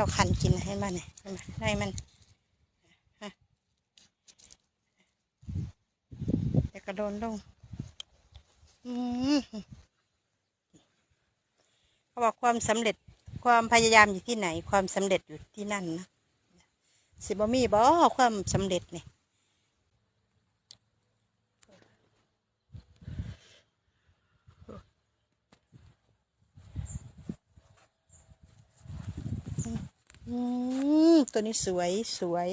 จ้าคันกินให้มันนี่ให้มันฮะเดี๋ยวกระโดนลงอืมเขาบอกความสำเร็จความพยายามอยู่ที่ไหน ความสำเร็จอยู่ที่นั่นนะสิบมีบอความสำเร็จเนี่ย อืมตัวนี้สวยสวย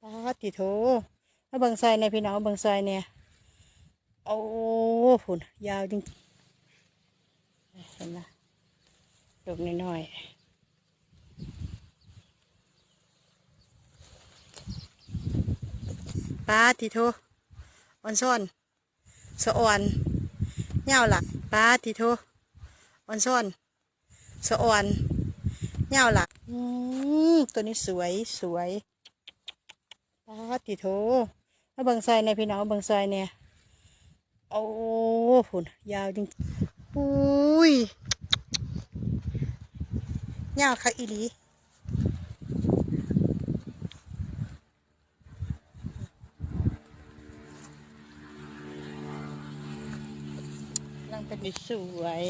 ปาติโถแล้วบิ่งซในพี่น้องบิ่งซเนี่ยโอ้หุ่นยาวจริงเห็นไหมดกน้อยๆปาติโถอ่อนซ่อนสะอ่อนเงาหลักปาติโถอ่อนซ่อนสะอ่อน เงาหลักอืมตัวนี้สวยสวยติโถแล้วเบิงซอยในพี่น้องเบิงซอยเนี่ยโอ้หุ่นยาวจริงอุ้ยเงาคักอีหลีลังเป็นสวย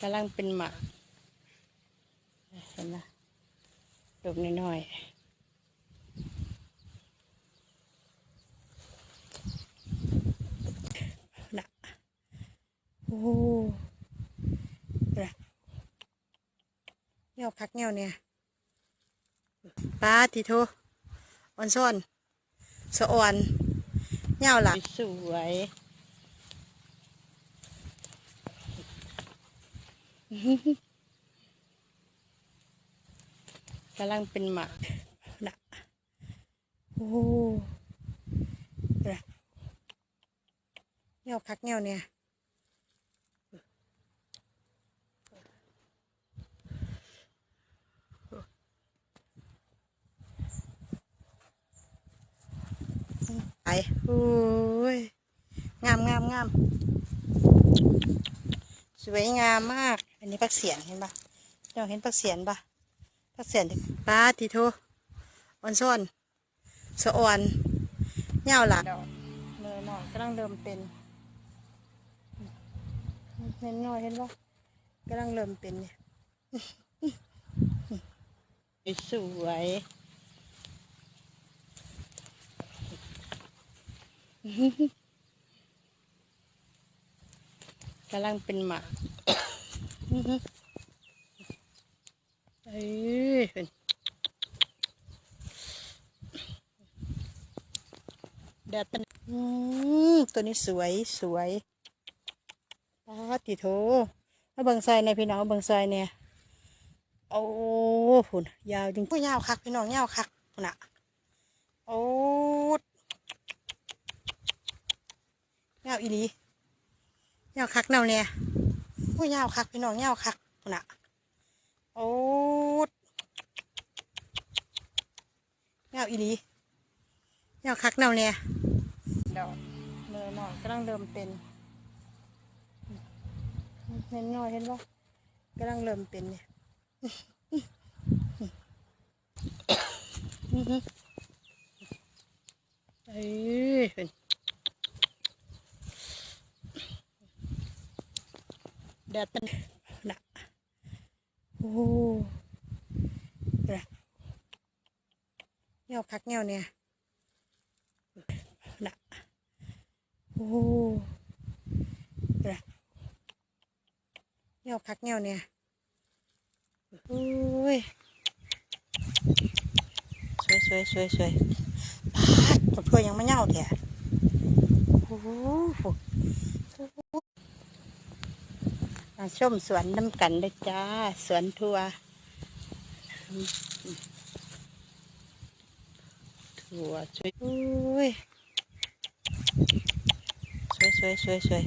กำลังเป็นหมากเห็นไหมดกน้อยๆนะโอ้นะเงี้ยวคักเงี้ยวเนี่ยปลาติโทอ่อนซ่อนสะอ่อนเงี้ยวหลักสวย กำลังเป็นหมากนะโอ้นะเงี้ยวคักเงี้ยวเนี่ยไปโอ้ย งามงามงาม สวยงามมาก นนี้ปักเสียนเห็นปะเจ้าเห็นปักเสียนปะปักเสียนปลาทีโทอ่อนซ่อนสะอ่อนเงาหลักเนื้อหน่อยกำลังเริ่มเป็นเห็นหน่อยเห็นปะกำลังเริ่มเป็นเนี่ยสวยกำลังเป็นหมากอื้อหือ เอ้ยเป็นแดดเป็นตัวนี้สวยสวยปาติโถแล้วเบิ่งซอยในยพี่น้องเบิ่งซเนี่ยโอ้หุ่นยาวจริงผู้ยาวคักพี่น้องยาวคักหุ่นอะโอ้ยาวอีหลียาวคักแนวเนี่ย ผู้ยาวคักพี่น้องยาวคักหุ่นอะโอ้แนวอีหลีแนวคักแนวเนี่ยเดอกเนื้อหน่อยกำลังเริ่มเป็นเห็นหน่อยเห็นปะกำลังเริ่มเป็นเนี่ยเอ้ยเป็น แดดเป็นนะโอ้นะเงี้ยวคักเงี้ยวเนี่ยนะโอ้นะเงี้ยวคักเงี้ยวเนี่ยโอ้ยสวยสวยสวยสวยปาดตัวเพื่อยังไม่เง่าแท้โอ้โห มาชมสวนน้ำกันเลยจ้า สวนทัวถั่วสวยอุ้ยสวยสวยสวยสวย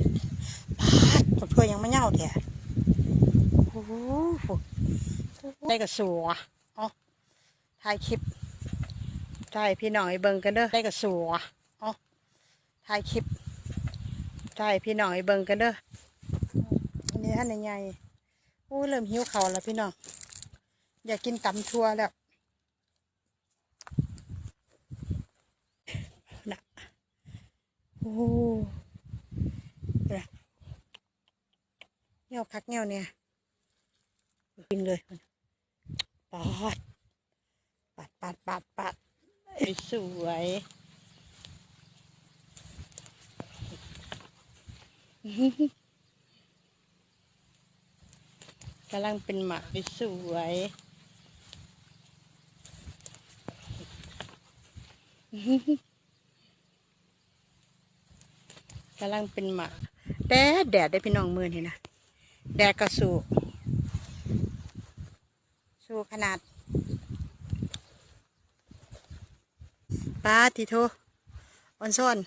ปาดเพื่อยังไม่เน่าแท้โอ้โหได้กระสัวอ๋อถ่ายคลิปถ่ายพี่น้องให้เบิ่งกันเด้อได้กระสัวอ๋อถ่ายคลิปใช่พี่น้องไอ้เบิ่งกันเด้อ ท่านใหญ่ๆโอ้เริ่มหิวเขาแล้วพี่น้องอยากกินตำทัวแล้วนะโอ้นะเงี้ยวคักเงี้ยวเนี่ยกินเลยปาดปัดปัดปัดปัดไอ้สวย กำลังเป็นหมากที่สวยกำลังเป็นหมากแดดแดดได้พี่น้องมือนี่นะแดดก็สูสูขนาดป้าทีโทอ่อนซ่อน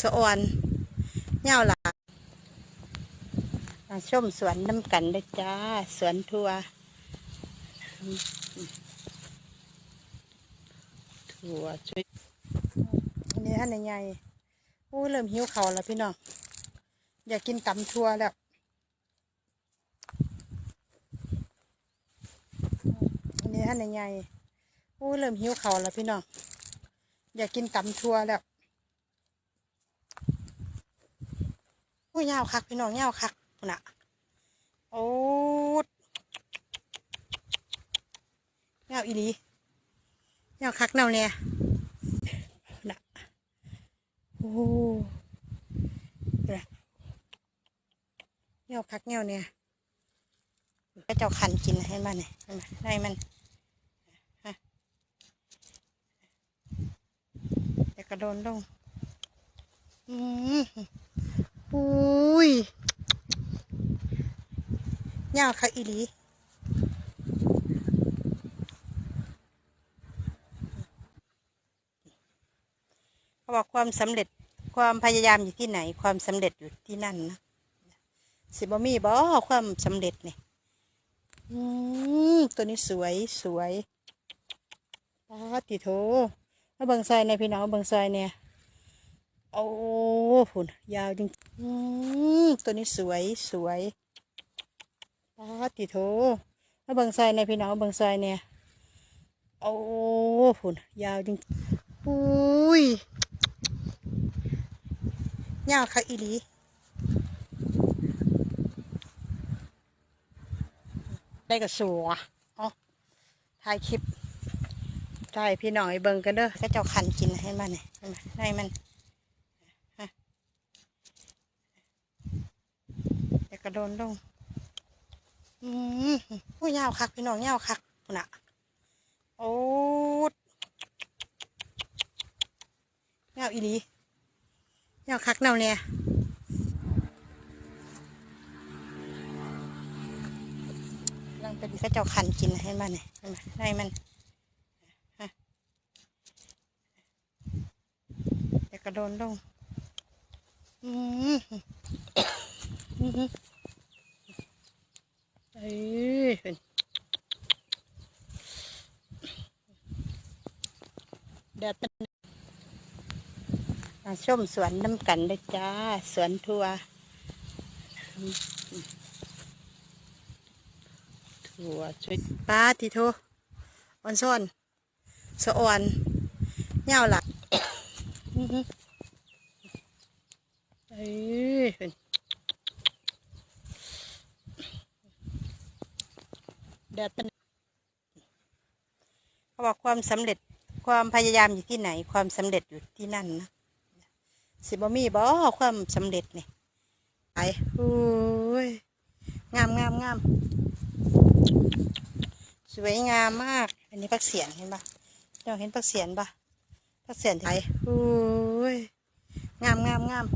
สะอ่อนเงาหลา มาชมสวนน้ำกันเลยจ้า สวนทัวทัวช่วยอันนี้ท่านใหญ่โอ้เริ่มหิวเขาแล้วพี่น้องอยากกินตำทัวแล้วอันนี้ท่านใหญ่โอ้เริ่มหิวเขาแล้วพี่น้องอยากกินตำทัวแล้วโอ้ยยาวคักพี่น้องยาวคัก น่ะ โอ้ดเงาอีหลีเงาคักเนาเนี่ยน่ะโอ้น่ะเงาคักเงาเนี่ยก็เจ้าคันกินให้มันเนี่ยให้มันให้มันฮะแต่กระโดนลงอืมอุ้ย ยาค่ะอีหลีเขาบอกความสำเร็จความพยายามอยู่ที่ไหน ความสำเร็จอยู่ที่นั่นนะสิบมีบอความสำเร็จเนี่อืมตัวนี้สวยสวยปาติโถมาเบิ่งซอยในอยพี่น้องเบิ่งซอยเนี่ยโอ้หุ่นยาวจริงอืมตัวนี้สวยสวย ปาติโถมาเบิ่งซอยในพี่น้องเบิ่งซอยเนี่ยโอ้หุ่นยาวจริงอุ้ยยาวค่ะอีหลีได้กระสัวอ๋อถ่ายคลิปถ่พี่น้องไอ้เบิงกันเด้อก็เจ้าคันกินให้มันเนี่ยให้มันให้มันฮะแต่กระโดนลง อืมผู้ยาวคักพี่น้องยาวคักพุ่นน่ะโอ้ยาวอีหลียาวคักแนวเนี่ยลังเป็นก็เจ้าคันกินให้มันเนี่ยให้มันให้มันฮะแต่กระโดนลงอืมอืม เอ้ยเป็นแดดมันมาชมสวนน้ำกันเลยจ้า สวนทัวทัวช่วยป้าทีโทอ่อนซ่อนสะอ่อนเงาหลักเอ้ยเป็น แดดมันเขาบอกความสำเร็จความพยายามอยู่ที่ไหน ความสำเร็จอยู่ที่นั่นนะสิบมีบอความสำเร็จนี่ไปโอ้ยงามงามงามสวยงามมาก อันนี้พักเสียนเห็นปะเราเห็นพักเสียนปะพักเสียนไทยโอ้ยงามงามงาม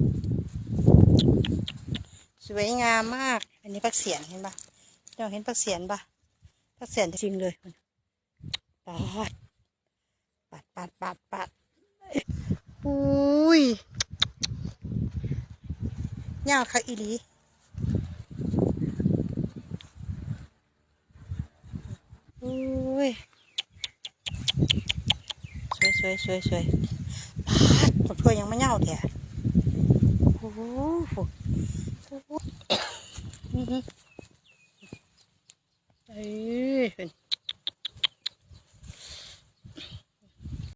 สวยงามมาก อันนี้พักเสียนเห็นปะเราเห็นพักเสียนปะ ถ้าเสียนจริงเลยปาดปัดปัดปัดปัดอุ้ยยาวค่ะอีลีอุ้ยสวยสวยสวยสวยปาดหมดถ้วยยังไม่เน่าแท้โอ้ย เอ้ยเพิ่น